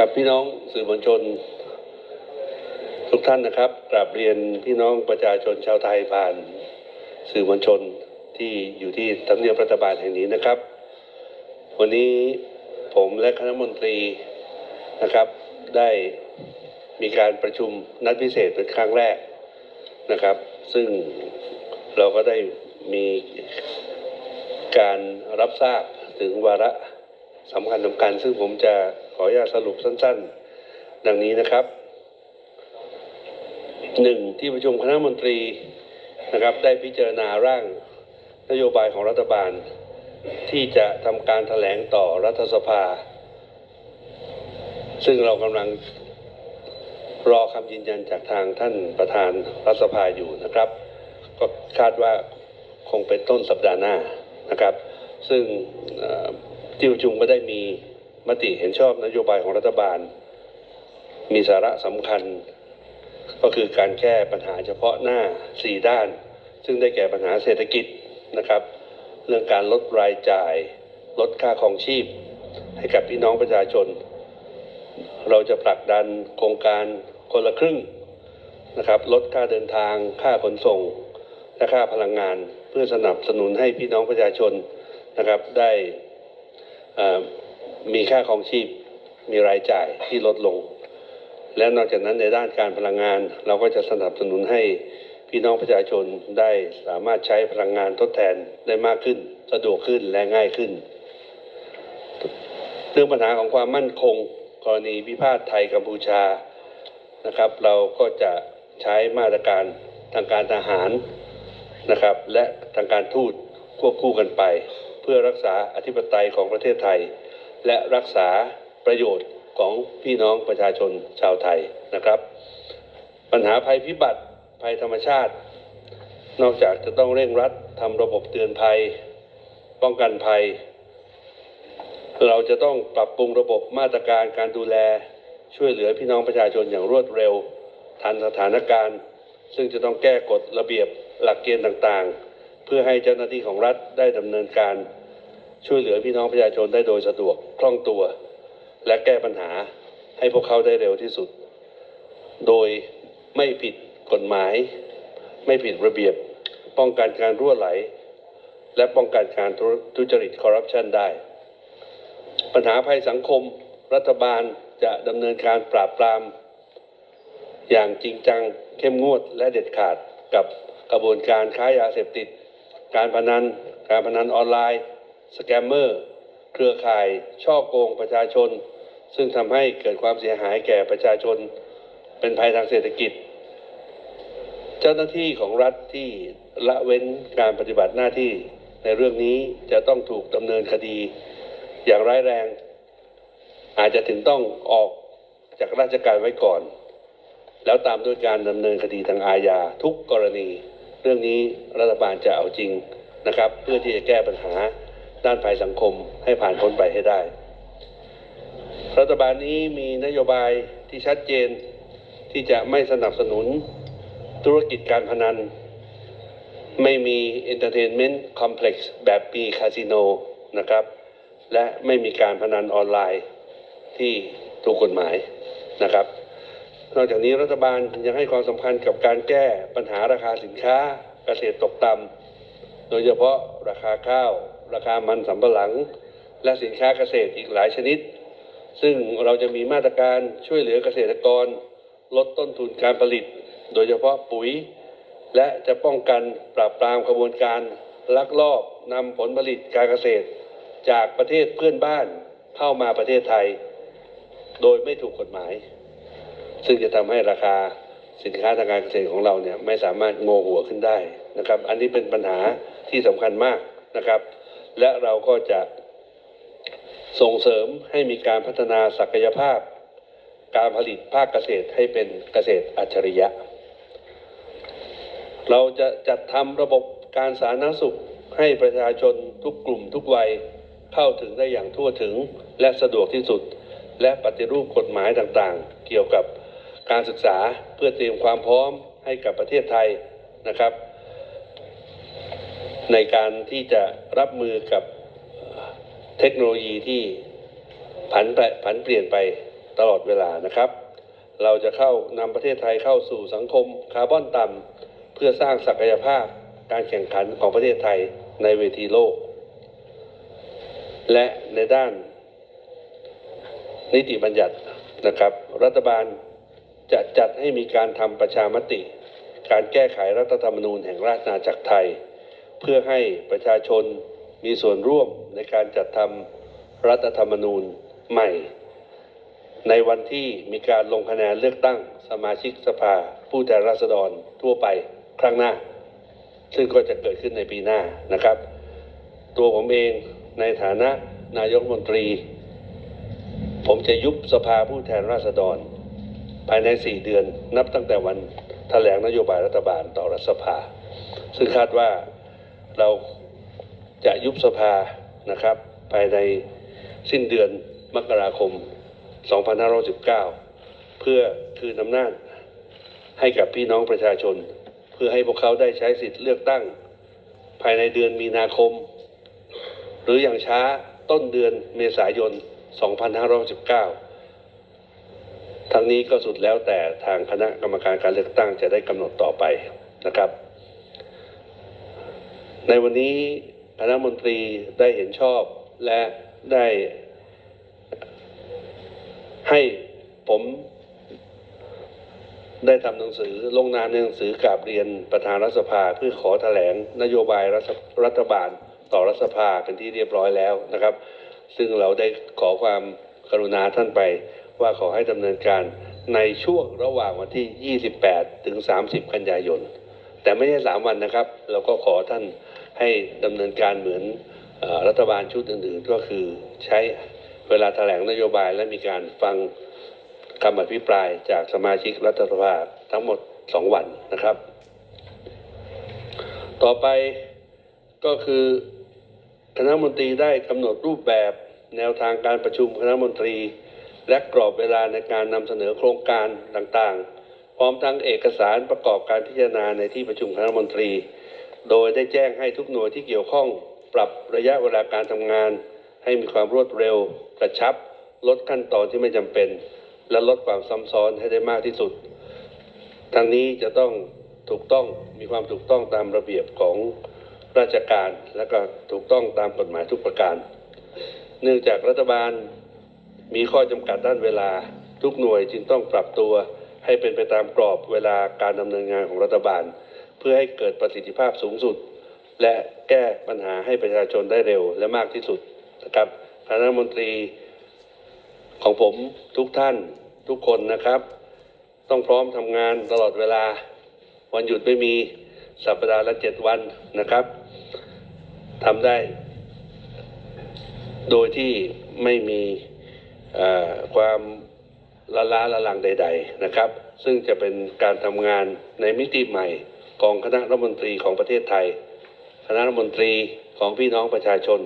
ครับพี่น้องสื่อมวลชน ทุกท่านนะครับกราบเรียนพี่น้องประชาชนชาวไทยผ่านสื่อมวลชนที่อยู่ที่ทำเนียบรัฐบาลแห่งนี้นะครับ วันนี้ผมและคณะมนตรีนะครับ ได้มีการประชุมนัดพิเศษเป็นครั้งแรกนะครับ ซึ่งเราก็ได้มีการรับทราบถึงวาระสำคัญสำคัญซึ่งผมจะ ขออนุญาตสรุปสั้นๆ ดังนี้นะครับหนึ่งที่ประชุมคณะมนตรีนะครับ ได้พิจารณาร่างนโยบายของรัฐบาล ที่จะทำการแถลงต่อรัฐสภา ซึ่งเรากำลังรอคำยืนยันจากทางท่านประธานรัฐสภาอยู่นะครับ ก็คาดว่าคงเป็นต้นสัปดาห์หน้านะครับ ซึ่งที่ประชุมก็ได้มี มติเห็นชอบนโยบายของรัฐบาล มีสาระสำคัญ ก็คือการแก้ปัญหาเฉพาะหน้า 4 ด้าน ซึ่งได้แก่ปัญหาเศรษฐกิจนะครับ เรื่องการลดรายจ่าย ลดค่าของชีพ ให้กับพี่น้องประชาชน เราจะผลักดันโครงการคนละครึ่งนะครับ ลดค่าเดินทาง ค่าขนส่งและค่าพลังงาน เพื่อสนับสนุนให้พี่น้องประชาชนนะครับได้อ่อ มีค่าของชีพ มีรายจ่ายที่ลดลง และนอกจากนั้นในด้านการพลังงาน เราก็จะสนับสนุนให้พี่น้องประชาชนได้สามารถใช้พลังงานทดแทนได้มากขึ้น สะดวกขึ้นและง่ายขึ้น เรื่องปัญหาของความมั่นคง กรณีพิพาทไทยกัมพูชานะครับ เราก็จะใช้มาตรการทางการทหารนะครับ และทางการทูตควบคู่กันไป เพื่อรักษาอธิปไตยของประเทศไทย และรักษาประโยชน์ของพี่น้องประชาชนชาวไทยนะครับ ปัญหาภัยพิบัติภัยธรรมชาติ นอกจากจะต้องเร่งรัดทำระบบเตือนภัย ป้องกันภัย เราจะต้องปรับปรุงระบบมาตรการการดูแลช่วยเหลือพี่น้องประชาชนอย่างรวดเร็ว ทันสถานการณ์ ซึ่งจะต้องแก้กฎระเบียบหลักเกณฑ์ต่างๆ เพื่อให้เจ้าหน้าที่ของรัฐได้ดำเนินการ ช่วยเหลือพี่น้องประชาชนได้โดยสะดวกคล่องตัว และแก้ปัญหาให้พวกเขาได้เร็วที่สุด โดยไม่ผิดกฎหมาย ไม่ผิดระเบียบ ป้องกันการรั่วไหล และป้องกันการทุจริตคอร์รัปชันได้ ปัญหาภัยสังคมรัฐบาลจะดำเนินการปราบปราม อย่างจริงจัง เข้มงวดและเด็ดขาดกับกระบวนการค้ายาเสพติด การพนัน การพนันออนไลน์ สแกมเมอร์ เครือข่ายช่อโกงประชาชน ซึ่งทำให้เกิดความเสียหายแก่ประชาชน เป็นภัยทางเศรษฐกิจ เจ้าหน้าที่ของรัฐที่ละเว้นการปฏิบัติหน้าที่ในเรื่องนี้จะต้องถูกดำเนินคดีอย่างร้ายแรง อาจจะถึงต้องออกจากราชการไว้ก่อน แล้วตามด้วยการดำเนินคดีทางอาญาทุกกรณี เรื่องนี้รัฐบาลจะเอาจริงนะครับ เพื่อที่จะแก้ปัญหา ด้านภัยสังคมให้ผ่านพ้นไปให้ได้ รัฐบาลนี้มีนโยบายที่ชัดเจนที่จะไม่สนับสนุนธุรกิจการพนัน ไม่มี Entertainment Complex แบบมีคาสิโนนะครับ และไม่มีการพนันออนไลน์ที่ถูกกฎหมายนะครับนอกจากนี้รัฐบาลยังให้ความสำคัญกับการแก้ปัญหาราคาสินค้าเกษตรตกต่ำโดยเฉพาะราคาข้าว ราคามันสำปะหลัง และสินค้าเกษตรอีกหลายชนิด ซึ่งเราจะมีมาตรการช่วยเหลือเกษตรกร ลดต้นทุนการผลิต โดยเฉพาะปุ๋ย และจะป้องกันปราบปรามขบวนการลักลอบนำผลผลิตการเกษตร จากประเทศเพื่อนบ้านเข้ามาประเทศไทย โดยไม่ถูกกฎหมาย ซึ่งจะทำให้ราคาสินค้าทางการเกษตรของเราเนี่ยไม่สามารถโงหัวขึ้นได้นะครับ อันนี้เป็นปัญหาที่สำคัญมากนะครับ และเราก็จะส่งเสริมให้มีการพัฒนาศักยภาพ การผลิตภาคเกษตรให้เป็นเกษตรอัจฉริยะ เราจะจัดทำระบบการสาธารณสุขให้ประชาชนทุกกลุ่มทุกวัยเข้าถึงได้อย่างทั่วถึงและสะดวกที่สุด และปฏิรูปกฎหมายต่างๆ เกี่ยวกับการศึกษาเพื่อเตรียมความพร้อมให้กับประเทศไทยนะครับ ในการที่จะรับมือกับเทคโนโลยีที่ผันไปผันเปลี่ยนไปตลอดเวลานะครับ เราจะเข้านำประเทศไทยเข้าสู่สังคมคาร์บอนต่ำเพื่อสร้างศักยภาพการแข่งขันของประเทศไทยในเวทีโลก และในด้าน นิติบัญญัตินะครับ รัฐบาลจะจัดให้มีการทำประชามติ การแก้ไขรัฐธรรมนูญแห่งราชอาณาจักรไทย เพื่อให้ประชาชนมีส่วนร่วมในการจัดทำรัฐธรรมนูญใหม่ ในวันที่มีการลงคะแนนเลือกตั้งสมาชิกสภา ผู้แทนราษฎรทั่วไปครั้งหน้า ซึ่งก็จะเกิดขึ้นในปีหน้านะครับ ตัวผมเองในฐานะนายกมนตรี ผมจะยุบสภาผู้แทนราษฎร ภายใน 4 เดือนนับตั้งแต่วันแถลงนโยบายรัฐบาลต่อรัฐสภา ซึ่งคาดว่า เราจะยุบสภานะครับภายในสิ้นเดือนมกราคม 2519 เพื่อคืนอำนาจให้กับพี่น้องประชาชน เพื่อให้พวกเขาได้ใช้สิทธิ์เลือกตั้ง ภายในเดือนมีนาคม หรืออย่างช้าต้นเดือนเมษายน 2519 ทั้งนี้ก็สุดแล้วแต่ทางคณะกรรมการการเลือกตั้งจะได้กำหนดต่อไปนะครับ ในวันนี้คณะมนตรีได้เห็นชอบและได้ให้ผมได้ทำหนังสือลงนามในหนังสือกราบเรียนประธานรัฐสภาเพื่อขอแถลงนโยบายรัฐรัฐบาลต่อรัฐสภาเป็นที่เรียบร้อยแล้วนะครับ ซึ่งเราได้ขอความกรุณาท่านไปว่าขอให้ดำเนินการในช่วงระหว่างวันที่ 28 ถึง 30 กันยายน แต่ไม่ใช่สามวันนะครับ เราก็ขอท่าน ให้ดำเนินการเหมือนอรัฐบาลชุดอื่นๆ ก็คือใช้เวลาแถลงนโยบายและมีการฟังคำอภิปรายจากสมาชิกรัฐสภาทั้งหมด 2 วันนะครับ ต่อไปก็คือคณะมนตรีได้กำหนดรูปแบบแนวทางการประชุมคณะมนตรี และกรอบเวลาในการนำเสนอโครงการต่างๆ พร้อมทั้งเอกสารประกอบการพิจารณาในที่ประชุมคณะมนตรี โดยได้แจ้งให้ทุกหน่วยที่เกี่ยวข้องปรับระยะเวลาการทำงาน ให้มีความรวดเร็ว กระชับ ลดขั้นตอนที่ไม่จำเป็น และลดความซ้ำซ้อนให้ได้มากที่สุดทางนี้จะต้องถูกต้องมีความถูกต้องตามระเบียบของราชการ และก็ถูกต้องตามกฎหมายทุกประการ เนื่องจากรัฐบาลมีข้อจำกัดด้านเวลา ทุกหน่วยจึงต้องปรับตัวให้เป็นไปตามกรอบเวลาการดำเนินงานของรัฐบาล พื่อให้เกิดประสิทธิภาพสูงสุด และแก้ปัญหาให้ประชาชนได้เร็วและมากที่สุดนะครับคณะมนตรีของผมทุกท่านทุกคนนะครับ ต้องพร้อมทำงานตลอดเวลา วันหยุดไม่มีสัปดาห์ละเจ็ดวันนะครับทำได้ โดยที่ไม่มีความละล้าละลังใด ๆนะครับ ซึ่งจะเป็นการทำงานในมิติใหม่ ของคณะรัฐมนตรีของประเทศไทย คณะรัฐมนตรีของพี่น้องประชาชน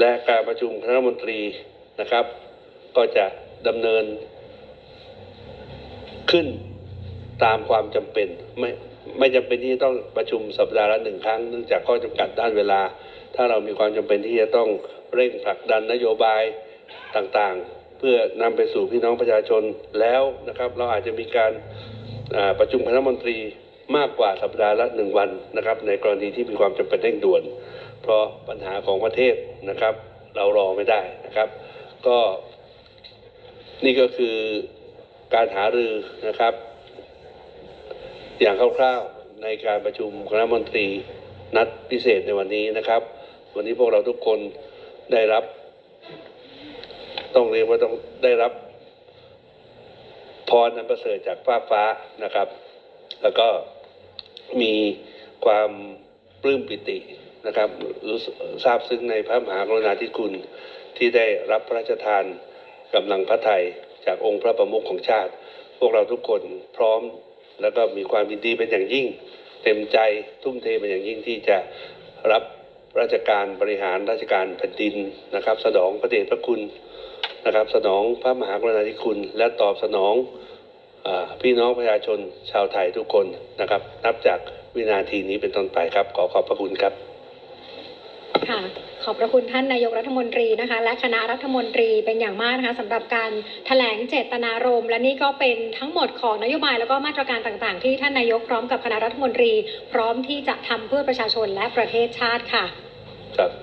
และการประชุมคณะรัฐมนตรีนะครับ ก็จะดำเนิน ขึ้นตามความจำเป็นไม่ไม่จำเป็นที่จะต้องประชุมสัปดาห์ละหนึ่งครั้งเนื่องจากข้อจำกัดด้านเวลา ถ้าเรามีความจำเป็นที่จะต้องเร่งผลักดันนโยบายต่างๆ เพื่อนำไปสู่พี่น้องประชาชนแล้วนะครับ เราอาจจะมีการประชุมคณะมนตรี มากกว่าสัปดาห์ละหนึ่งวันนะครับ ในกรณีที่มีความจำเป็นเร่งด่วน เพราะปัญหาของประเทศนะครับ เรารอไม่ได้นะครับ ก็นี่ก็คือการหารือนะครับ อย่างคร่าวๆในการประชุมคณะมนตรีนัดพิเศษในวันนี้นะครับ วันนี้พวกเราทุกคนได้รับ ต้องเรียกว่าต้องได้รับพรอันประเสริฐจากฟ้าฟ้านะครับ แล้วก็มีความปลื้มปิตินะครับรู้ทราบซึ้งในพระมหากรุณาธิคุณที่ได้รับพระราชทานกำลังพระไทยจากองค์พระประมุขของชาติ พวกเราทุกคนพร้อม แล้วก็มีความยินดีเป็นอย่างยิ่ง เต็มใจทุ่มเทเป็นอย่างยิ่งที่จะรับราชการบริหารราชการแผ่นดินนะครับ สนองพระเดชพระคุณนะครับ สนองพระมหากรุณาธิคุณ และตอบสนอง พี่น้องประชาชนชาวไทยทุกคนนะครับ นับจากวินาทีนี้เป็นต้นไปครับ ขอขอบพระคุณครับค่ะขอบพระคุณท่านนายกรัฐมนตรีนะคะ และคณะรัฐมนตรีเป็นอย่างมากนะคะสำหรับการแถลงเจตนารมณ์และนี่ก็เป็นทั้งหมดของนโยบายแล้วก็มาตรการต่างๆ ที่ท่านนายกพร้อมกับคณะรัฐมนตรี พร้อมที่จะทำเพื่อประชาชนและประเทศชาติค่ะ ครับ